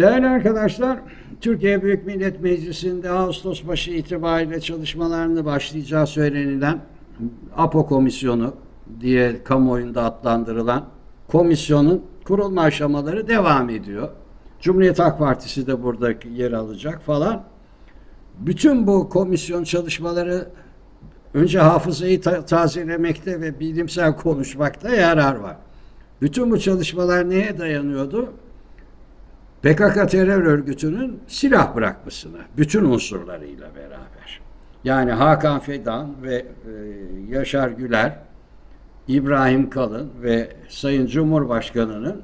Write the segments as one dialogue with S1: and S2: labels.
S1: Değerli arkadaşlar, Türkiye Büyük Millet Meclisi'nde Ağustos başı itibariyle çalışmalarını başlayacağı söylenilen APO Komisyonu diye kamuoyunda adlandırılan komisyonun kurulma aşamaları devam ediyor. Cumhuriyet Halk Partisi de burada yer alacak falan. Bütün bu komisyon çalışmaları önce hafızayı ta- tazelemekte ve bilimsel konuşmakta yarar var. Bütün bu çalışmalar neye dayanıyordu? PKK terör örgütünün silah bırakmasına, bütün unsurlarıyla beraber. Yani Hakan Fidan ve e, Yaşar Güler, İbrahim Kalın ve Sayın Cumhurbaşkanı'nın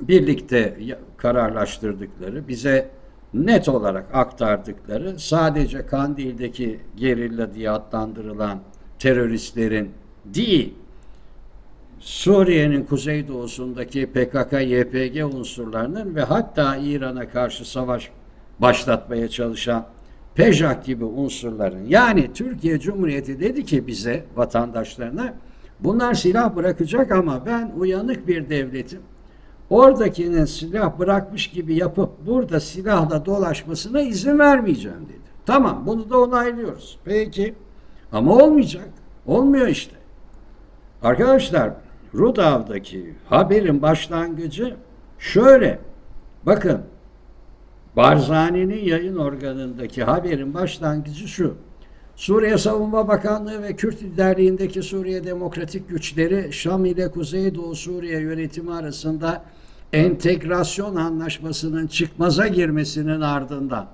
S1: birlikte kararlaştırdıkları, bize net olarak aktardıkları sadece Kandil'deki gerilla diye adlandırılan teröristlerin değil, Suriye'nin kuzeydoğusundaki PKK-YPG unsurlarının ve hatta İran'a karşı savaş başlatmaya çalışan PEJAK gibi unsurların yani Türkiye Cumhuriyeti dedi ki bize vatandaşlarına bunlar silah bırakacak ama ben uyanık bir devletim. Oradakinin silah bırakmış gibi yapıp burada silahla dolaşmasına izin vermeyeceğim dedi. Tamam bunu da onaylıyoruz. Peki ama olmayacak. Olmuyor işte. Arkadaşlar Rudav'daki haberin başlangıcı şöyle. Bakın Barzani'nin yayın organındaki haberin başlangıcı şu. Suriye Savunma Bakanlığı ve Kürt liderliğindeki Suriye Demokratik Güçleri Şam ile Kuzeydoğu Suriye yönetimi arasında entegrasyon anlaşmasının çıkmaza girmesinin ardından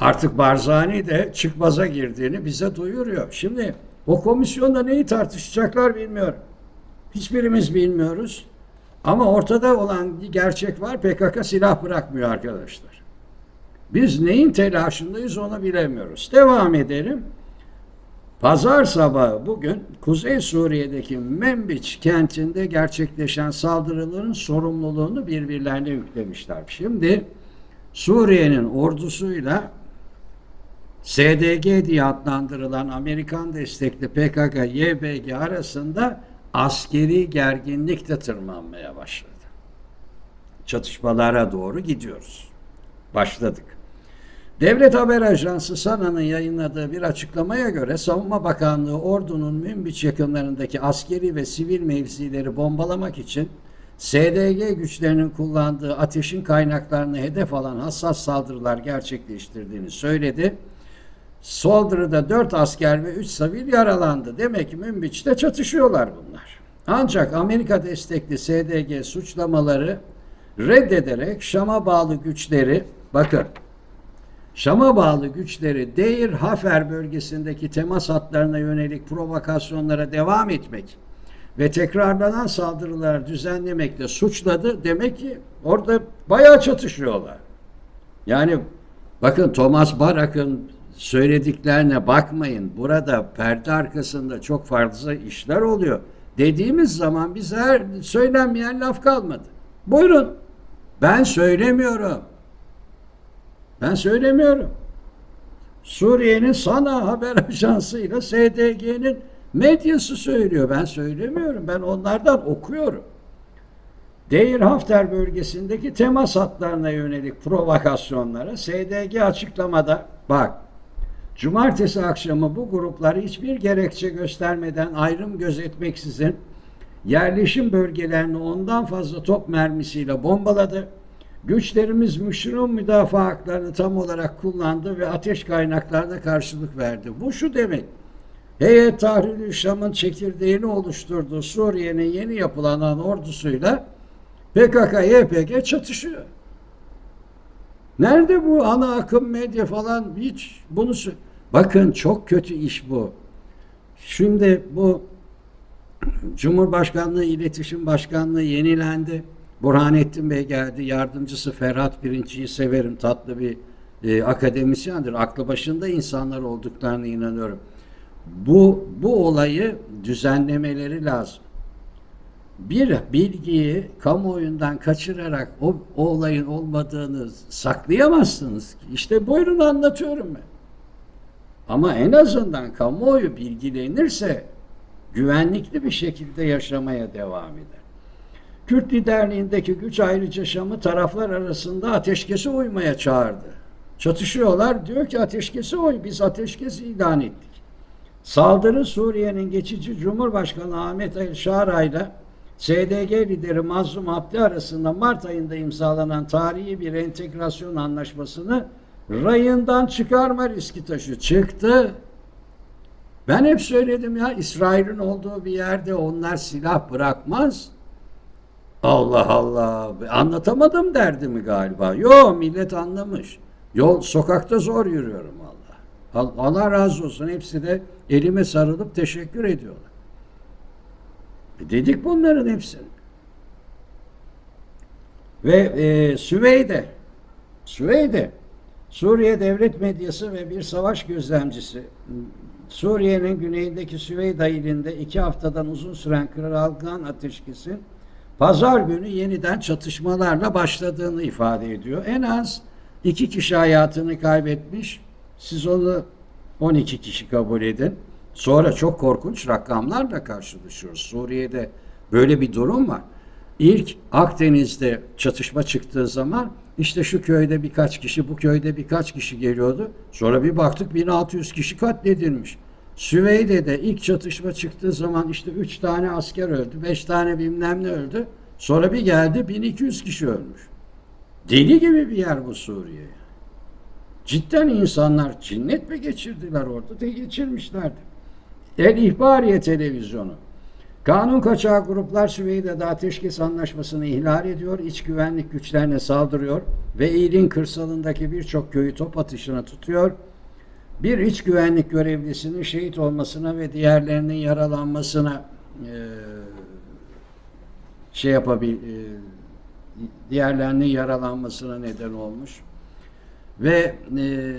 S1: artık Barzani de çıkmaza girdiğini bize duyuruyor. Şimdi o komisyonda neyi tartışacaklar bilmiyorum. Hiçbirimiz bilmiyoruz. Ama ortada olan gerçek var. PKK silah bırakmıyor arkadaşlar. Biz neyin telaşındayız onu bilemiyoruz. Devam edelim. Pazar sabahı bugün Kuzey Suriye'deki Membiç kentinde gerçekleşen saldırıların sorumluluğunu birbirlerine yüklemişler. Şimdi Suriye'nin ordusuyla SDG diye adlandırılan Amerikan destekli PKK-YPG arasında askeri gerginlik de tırmanmaya başladı. Çatışmalara doğru gidiyoruz. Başladık. Devlet Haber Ajansı SANA'nın yayınladığı bir açıklamaya göre Savunma Bakanlığı ordunun Münbiç yakınlarındaki askeri ve sivil mevzileri bombalamak için SDG güçlerinin kullandığı ateşin kaynaklarını hedef alan hassas saldırılar gerçekleştirdiğini söyledi. Saldırıda 4 asker ve 3 sivil yaralandı. Demek ki Münbiç'te çatışıyorlar bunlar. Ancak Amerika destekli SDG suçlamaları reddederek Şam'a bağlı güçleri bakın Şam'a bağlı güçleri Deir Hafer bölgesindeki temas hatlarına yönelik provokasyonlara devam etmek ve tekrarlanan saldırılar düzenlemekle suçladı. Demek ki orada bayağı çatışıyorlar. Yani bakın Thomas Barak'ın söylediklerine bakmayın. Burada perde arkasında çok fazla işler oluyor. Dediğimiz zaman bize her söylenmeyen laf kalmadı. Buyurun. Ben söylemiyorum. Ben söylemiyorum. Suriye'nin Sana Haber Ajansı ile SDG'nin medyası söylüyor. Ben söylemiyorum. Ben onlardan okuyorum. Deir Hafter bölgesindeki temas hatlarına yönelik provokasyonlara SDG açıklamada bak Cumartesi akşamı bu grupları hiçbir gerekçe göstermeden ayrım gözetmeksizin yerleşim bölgelerini ondan fazla top mermisiyle bombaladı. Güçlerimiz müşrum müdafaa haklarını tam olarak kullandı ve ateş kaynaklarına karşılık verdi. Bu şu demek. Heyet Tahrir Şam'ın çekirdeğini oluşturduğu Suriye'nin yeni yapılanan ordusuyla PKK-YPG çatışıyor. Nerede bu ana akım medya falan hiç bunu bakın çok kötü iş bu. Şimdi bu Cumhurbaşkanlığı İletişim Başkanlığı yenilendi. Burhanettin Bey geldi. Yardımcısı Ferhat Birinci'yi severim. Tatlı bir e, akademisyendir. Aklı başında insanlar olduklarına inanıyorum. Bu bu olayı düzenlemeleri lazım. Bir bilgiyi kamuoyundan kaçırarak o, o olayın olmadığını saklayamazsınız. İşte buyurun anlatıyorum ben. Ama en azından kamuoyu bilgilenirse güvenlikli bir şekilde yaşamaya devam eder. Kürt liderliğindeki güç ayrıca Şam'ı taraflar arasında ateşkese uymaya çağırdı. Çatışıyorlar. Diyor ki ateşkese uy. Biz ateşkes ilan ettik. Saldırı Suriye'nin geçici Cumhurbaşkanı Ahmet El Şara SDG lideri Mazlum Abdi arasında Mart ayında imzalanan tarihi bir entegrasyon anlaşmasını rayından çıkarma riski taşı çıktı. Ben hep söyledim ya İsrail'in olduğu bir yerde onlar silah bırakmaz. Allah Allah. Anlatamadım derdimi galiba. Yo millet anlamış. Yol sokakta zor yürüyorum Allah. Al- Allah razı olsun. Hepsi de elime sarılıp teşekkür ediyorlar. E dedik bunların hepsini. Ve e, Süveyde Süveyde Suriye devlet medyası ve bir savaş gözlemcisi Suriye'nin güneyindeki Süveyda ilinde iki haftadan uzun süren kırılgan ateşkesin pazar günü yeniden çatışmalarla başladığını ifade ediyor. En az iki kişi hayatını kaybetmiş. Siz onu 12 kişi kabul edin. Sonra çok korkunç rakamlarla karşılaşıyoruz. Suriye'de böyle bir durum var. İlk Akdeniz'de çatışma çıktığı zaman işte şu köyde birkaç kişi, bu köyde birkaç kişi geliyordu. Sonra bir baktık 1600 kişi katledilmiş. Süveyde'de ilk çatışma çıktığı zaman işte 3 tane asker öldü, 5 tane bilmem ne öldü. Sonra bir geldi 1200 kişi ölmüş. Deli gibi bir yer bu Suriye. Cidden insanlar cinnet mi geçirdiler orada? De geçirmişlerdi. El İhbariye Televizyonu. Kanun kaçağı gruplar Süveyde'de ateşkes anlaşmasını ihlal ediyor, iç güvenlik güçlerine saldırıyor ve İl'in kırsalındaki birçok köyü top atışına tutuyor. Bir iç güvenlik görevlisinin şehit olmasına ve diğerlerinin yaralanmasına eee şey yapabil eee, diğerlerinin yaralanmasına neden olmuş. Ve e,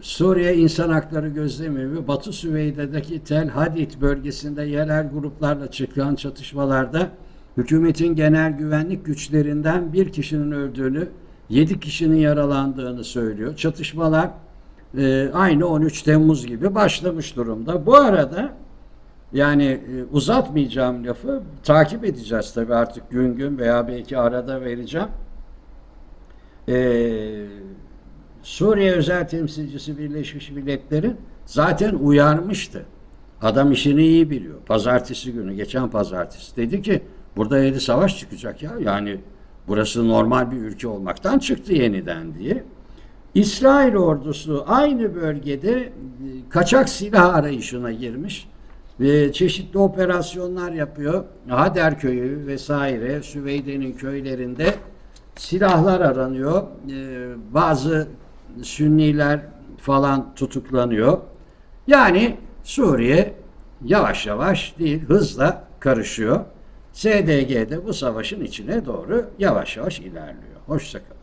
S1: Suriye İnsan Hakları Gözlemevi Batı Süveyde'deki Tel Hadid bölgesinde yerel gruplarla çıkan çatışmalarda hükümetin genel güvenlik güçlerinden bir kişinin öldüğünü, yedi kişinin yaralandığını söylüyor. Çatışmalar e, aynı 13 Temmuz gibi başlamış durumda. Bu arada yani e, uzatmayacağım lafı takip edeceğiz tabii artık gün gün veya belki arada vereceğim. Eee Suriye özel temsilcisi Birleşmiş Milletler'in zaten uyarmıştı. Adam işini iyi biliyor. Pazartesi günü, geçen pazartesi dedi ki burada yedi savaş çıkacak ya. Yani burası normal bir ülke olmaktan çıktı yeniden diye. İsrail ordusu aynı bölgede e, kaçak silah arayışına girmiş ve çeşitli operasyonlar yapıyor. Hader köyü vesaire Süveyde'nin köylerinde silahlar aranıyor. Ee, bazı Sünniler falan tutuklanıyor. Yani Suriye yavaş yavaş değil hızla karışıyor. SDG de bu savaşın içine doğru yavaş yavaş ilerliyor. Hoşçakalın.